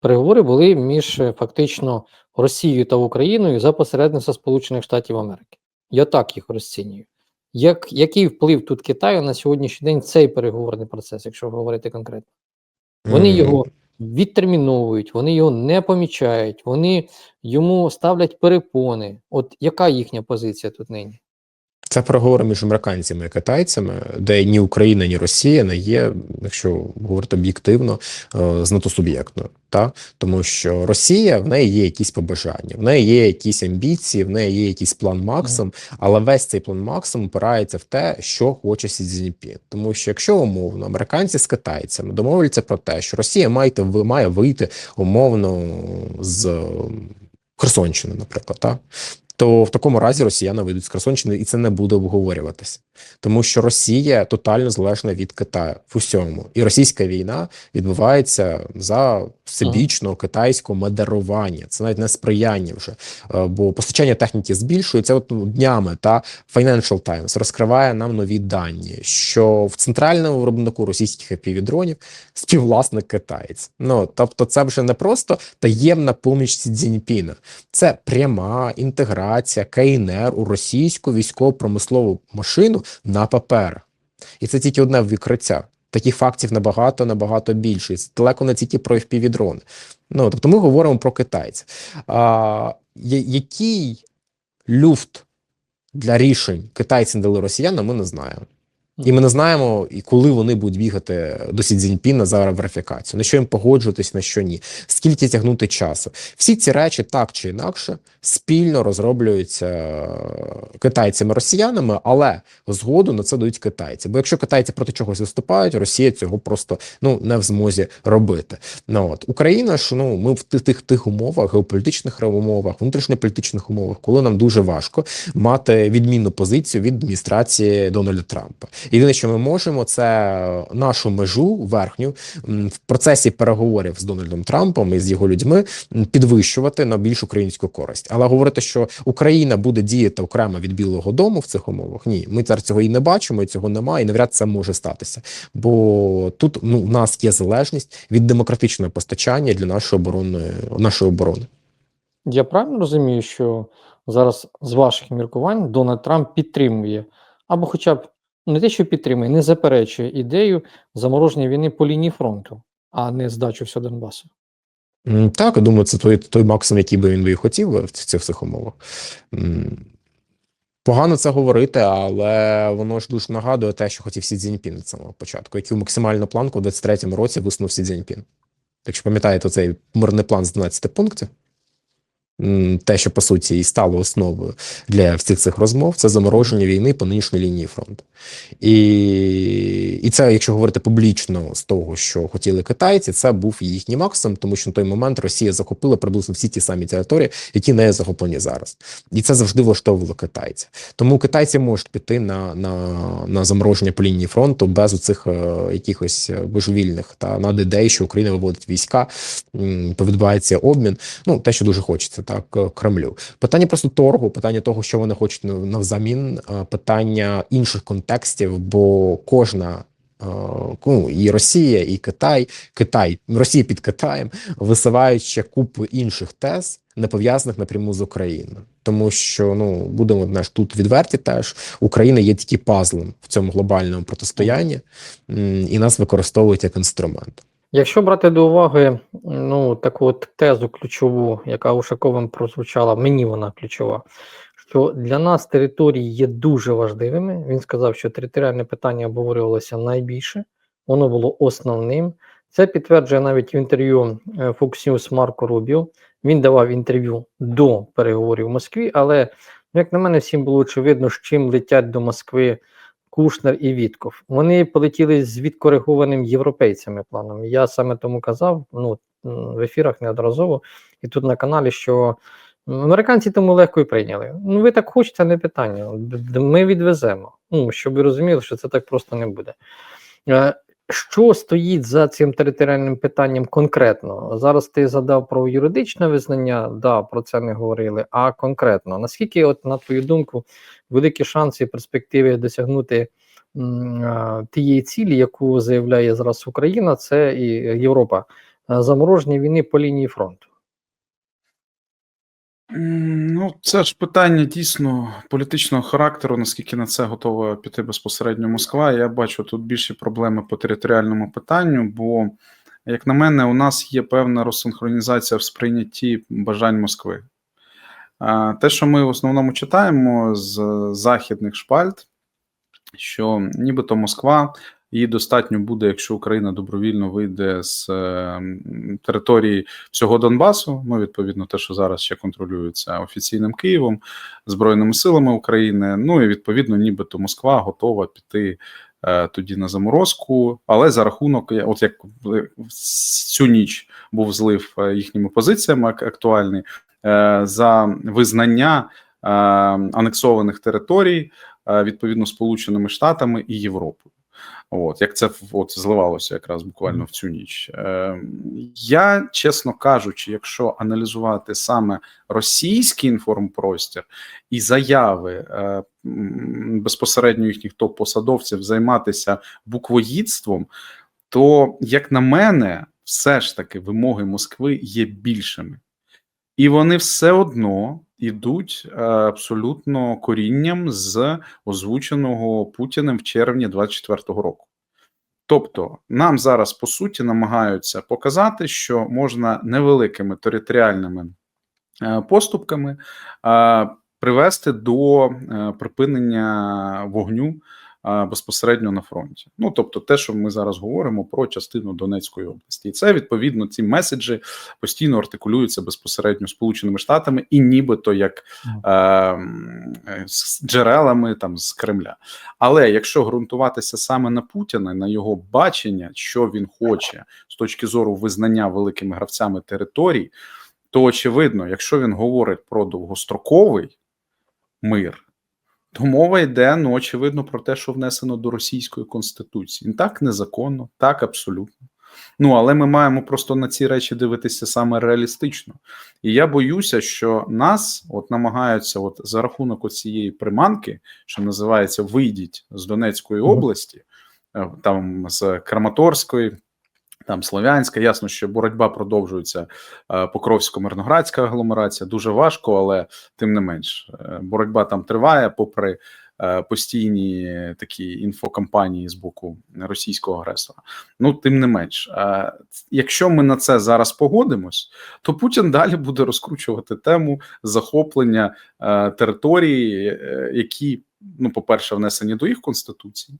Переговори були між е, фактично Росією та Україною за посередництва Сполучених Штатів Америки. Я так їх розцінюю. Як, який вплив тут Китаю на сьогоднішній день цей переговорний процес, якщо говорити конкретно? Вони його відтерміновують, вони його не помічають, вони йому ставлять перепони. От яка їхня позиція тут нині? Це переговори між американцями і китайцями, де ні Україна, ні Росія не є, якщо говорити об'єктивно, е, знатосуб'єктною. Та? Тому що Росія в неї є якісь побажання, в неї є якісь амбіції, в неї є якийсь план максим, але весь цей план максим опирається в те, що хоче Сі Цзіньпін. Тому що якщо умовно американці з китайцями домовляться про те, що Росія має, має вийти умовно з Херсонщини, наприклад, та то в такому разі росіяни вийдуть з Херсонщини, і це не буде обговорюватися, тому що Росія тотально залежна від Китаю в усьому, і російська війна відбувається за всебічного китайського модерування. Це навіть не сприяння вже, Е, бо постачання техніки збільшується. От ну, днями та Financial Times розкриває нам нові дані, що в центральному виробнику російських FPV-дронів співвласник китаєць. Ну тобто, це вже не просто таємна поміч Сі Цзіньпіна, це пряма інтеграція КНР у російську військово-промислову машину на паперах. І це тільки одне відкриття. Таких фактів набагато набагато більше. Це далеко не тільки про FPV-дрони. Ну тобто, ми говоримо про китайців. А, який люфт для рішень китайці дали росіянам, ми не знаємо. І ми не знаємо, і коли вони будуть бігати до Сі Цзіньпіна за верифікацію, на що їм погоджуватись, на що ні, скільки тягнути часу. Всі ці речі так чи інакше спільно розроблюються е, китайцями росіянами, але згоду на це дають китайці. Бо якщо китайці проти чогось виступають, Росія цього просто ну не в змозі робити. Ну от Україна ж ну ми в тих тих умовах, геополітичних умовах, внутрішньополітичних умовах, коли нам дуже важко мати відмінну позицію від адміністрації Дональда Трампа. Єдине, що ми можемо, це нашу межу верхню в процесі переговорів з Дональдом Трампом і з його людьми підвищувати на більш українську користь. Але говорити, що Україна буде діяти окремо від Білого Дому в цих умовах, ні, ми зараз цього і не бачимо, і цього немає, і навряд це може статися. Бо тут ну в нас є залежність від демократичного постачання для нашої оборонної нашої оборони. Я правильно розумію, що зараз з ваших міркувань Дональд Трамп підтримує, або хоча б не те, що підтримує, не заперечує ідею замороження війни по лінії фронту, а не здачу всього Донбасу. Так, я думаю, це той, той максимум, який би він би хотів в цих всіх умовах. Погано це говорити, але воно ж дуже нагадує те, що хотів Сі Цзіньпін від самого початку, яку максимальну планку в 23-му році висунув Сі Цзіньпін. Якщо пам'ятаєте цей мирний план з 12 пунктів, те, що по суті і стало основою для всіх цих розмов, це замороження війни по нинішній лінії фронту. І, і це, якщо говорити публічно з того, що хотіли китайці, це був їхній максимум, тому що на той момент Росія захопила приблизно всі ті самі території, які не захоплені зараз, і це завжди влаштовувало китайців. Тому китайці можуть піти на, на, на замороження по лінії фронту без оцих е, якихось божевільних та над ідей, що Україна виводить війська, м, відбувається обмін. Ну те, що дуже хочеться, так е, Кремлю. Питання просто торгу, питання того, що вони хочуть навзамін, е, питання інших контекстів, бо кожна. е, Ну, і Росія, і Китай, Китай, Росія під Китаєм висувають ще купу інших тез, не пов'язаних напряму з Україною, тому що ну будемо знаєш, тут відверті, теж Україна є тільки пазлом в цьому глобальному протистоянні, і нас використовують як інструмент. Якщо брати до уваги ну, таку от тезу ключову, яка Ушаковим прозвучала, мені вона ключова, що для нас території є дуже важливими. Він сказав, що територіальне питання обговорювалося найбільше, воно було основним. Це підтверджує навіть в інтерв'ю е, Fox News Марко Рубіо. Він давав інтерв'ю до переговорів в Москві, але, як на мене, всім було очевидно, з чим летять до Москви Кушнер і Вітков. Вони полетіли з відкоригованим європейцями планом. Я саме тому казав ну, в ефірах неодноразово і тут на каналі, що американці тому легко і прийняли. Ну, ви так хочете, не питання. Ми відвеземо. Ну, щоб ви розуміли, що це так просто не буде. Що стоїть за цим територіальним питанням конкретно? Зараз ти задав про юридичне визнання, да, про це не говорили. А конкретно, наскільки, от, на твою думку, великі шанси і перспективи досягнути м, тієї цілі, яку заявляє зараз Україна, це і Європа замороження війни по лінії фронту? Ну, це ж питання дійсно політичного характеру, наскільки на це готова піти безпосередньо Москва. Я бачу тут більші проблеми по територіальному питанню, бо, як на мене, у нас є певна розсинхронізація в сприйнятті бажань Москви. Те, що ми в основному читаємо з західних шпальт, що нібито Москва їй достатньо буде, якщо Україна добровільно вийде з е, території всього Донбасу. Ну, відповідно, те, що зараз ще контролюється офіційним Києвом, Збройними силами України. Ну і відповідно, нібито Москва готова піти. е, Тоді на заморозку, але за рахунок, от як цю ніч був злив е, їхніми позиціями ак- актуальний за визнання анексованих територій відповідно Сполученими Штатами і Європою. От як це от зливалося якраз буквально в цю ніч. Е, я, чесно кажучи, якщо аналізувати саме російський інформпростір і заяви е, безпосередньо їхніх топ-посадовців займатися буквоїдством, то, як на мене, все ж таки вимоги Москви є більшими. І вони все одно йдуть е, абсолютно корінням з озвученого Путіним в червні 24-го року. Тобто, нам зараз по суті намагаються показати, що можна невеликими територіальними е, поступками е, привести до припинення вогню безпосередньо на фронті. Ну тобто, те, що ми зараз говоримо про частину Донецької області, і це відповідно ці меседжі постійно артикулюються безпосередньо Сполученими Штатами і нібито як е, з джерелами там з Кремля. Але якщо ґрунтуватися саме на Путіна, на його бачення, що він хоче з точки зору визнання великими гравцями територій, то очевидно, якщо він говорить про довгостроковий мир, то мова йде ну, очевидно про те, що внесено до російської конституції. Так незаконно, так абсолютно. Ну але ми маємо просто на ці речі дивитися саме реалістично. І я боюся, що нас от намагаються, от за рахунок цієї приманки, що називається Вийдіть з Донецької області, е, там з Краматорської. Там Слов'янська, ясно, що боротьба продовжується. е, Покровсько-Мирноградська агломерація дуже важко, але тим не менш, е, боротьба там триває, попри е, постійні такі інфокампанії з боку російського агресора. Ну, тим не менш, якщо ми на це зараз погодимось, то Путін далі буде розкручувати тему захоплення території, які, ну, по-перше, внесені до їх конституції.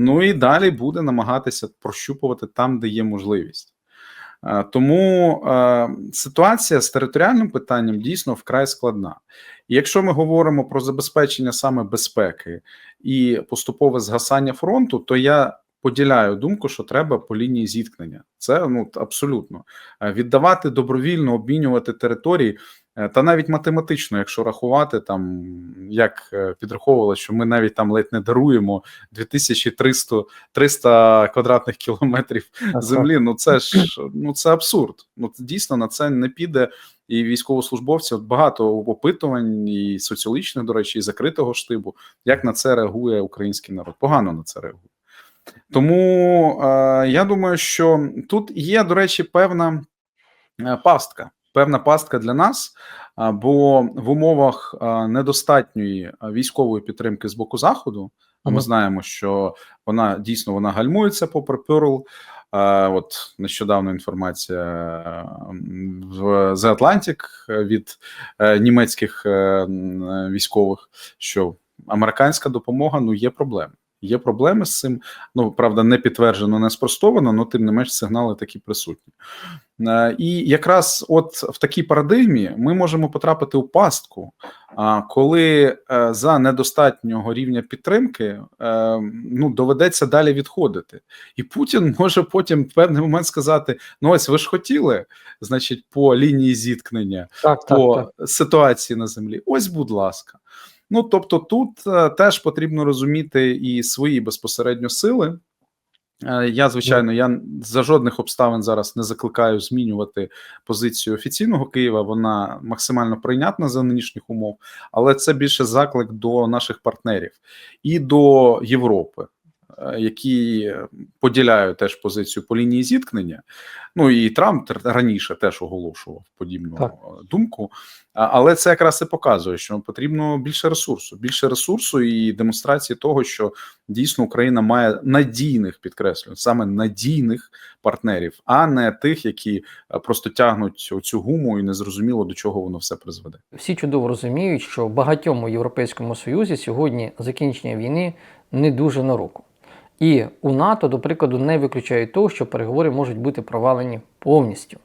Ну і далі буде намагатися прощупувати там, де є можливість. Е, Тому е, ситуація з територіальним питанням дійсно вкрай складна. Якщо ми говоримо про забезпечення саме безпеки і поступове згасання фронту, то я поділяю думку, що треба по лінії зіткнення. Це ну абсолютно Е, віддавати добровільно, обмінювати території. Е, Та навіть математично, якщо рахувати, там як е, підраховували, що ми навіть там ледь не даруємо 2300 300 квадратних кілометрів землі. Ну це ж ну це абсурд. Ну дійсно на це не піде. І військовослужбовці от багато опитувань, і соціологічних, до речі, і закритого штибу. Як на це реагує український народ? Погано на це реагує. Тому е, я думаю, що тут є, до речі, певна е, пастка. Певна пастка для нас, бо в умовах е, недостатньої е, військової підтримки з боку заходу, а ми знаємо, що вона дійсно вона гальмується попри Перл. Е, От нещодавно інформація е, в The Atlantic від е, німецьких е, військових, що американська допомога ну є проблеми. Є проблеми з цим. Ну правда, не підтверджено, не спростовано, але тим не менш сигнали такі присутні. Е, І якраз от в такій парадигмі ми можемо потрапити у пастку, коли е, за недостатнього рівня підтримки е, ну доведеться далі відходити, і Путін може потім в певний момент сказати: ну ось ви ж хотіли, значить, по лінії зіткнення Так, так, по так. ситуації на землі. Ось, будь ласка. Ну тобто, тут е, теж потрібно розуміти і свої безпосередньо сили. Е, Я, звичайно, я за жодних обставин зараз не закликаю змінювати позицію офіційного Києва. Вона максимально прийнятна за нинішніх умов, але це більше заклик до наших партнерів і до Європи. Е, які поділяють теж позицію по лінії зіткнення. Ну і Трамп раніше теж оголошував подібну Так. е, думку. Але це якраз і показує, що потрібно більше ресурсу, більше ресурсу і демонстрації того, що дійсно Україна має надійних підкреслюю, саме надійних партнерів, а не тих, які е, просто тягнуть оцю гуму і незрозуміло до чого воно все призведе. Всі чудово розуміють, що багатьом у Європейському Союзі сьогодні закінчення війни не дуже на руку. І у НАТО, до прикладу, не виключають того, що переговори можуть бути провалені повністю.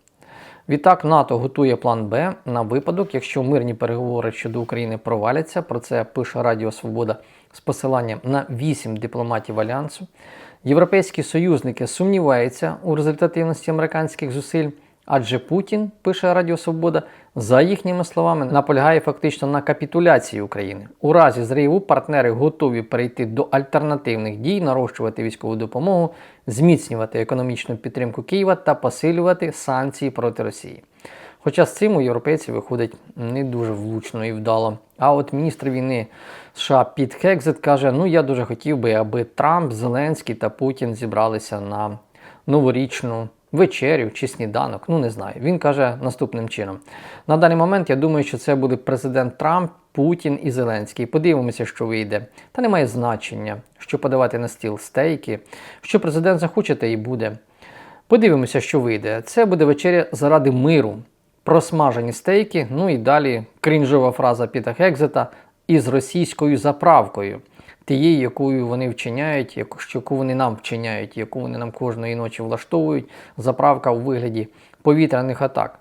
Відтак, НАТО готує план Б на випадок, якщо мирні переговори щодо України проваляться. Про це пише Радіо Свобода з посиланням на вісім дипломатів альянсу. Європейські союзники сумніваються у результативності американських зусиль, адже Путін, пише Радіо Свобода, за їхніми словами, наполягає фактично на капітуляції України. У разі зриву партнери готові перейти до альтернативних дій, нарощувати військову допомогу, зміцнювати економічну підтримку Києва та посилювати санкції проти Росії. Хоча з цим у європейців виходить не дуже влучно і вдало. А от міністр війни США Піт Хекзет каже: ну я дуже хотів би, аби Трамп, Зеленський та Путін зібралися на новорічну вечерю чи сніданок. Ну не знаю. Він каже наступним чином: на даний момент я думаю, що це буде президент Трамп, Путін і Зеленський. Подивимося, що вийде. Та немає значення, що подавати на стіл стейки. Що президент захоче, те і буде. Подивимося, що вийде. Це буде вечеря заради миру. Просмажені стейки, ну і далі крінжова фраза Піта Хекзета із російською заправкою, тією, якою вони вчиняють, яку, яку вони нам вчиняють, яку вони нам кожної ночі влаштовують. Заправка у вигляді повітряних атак.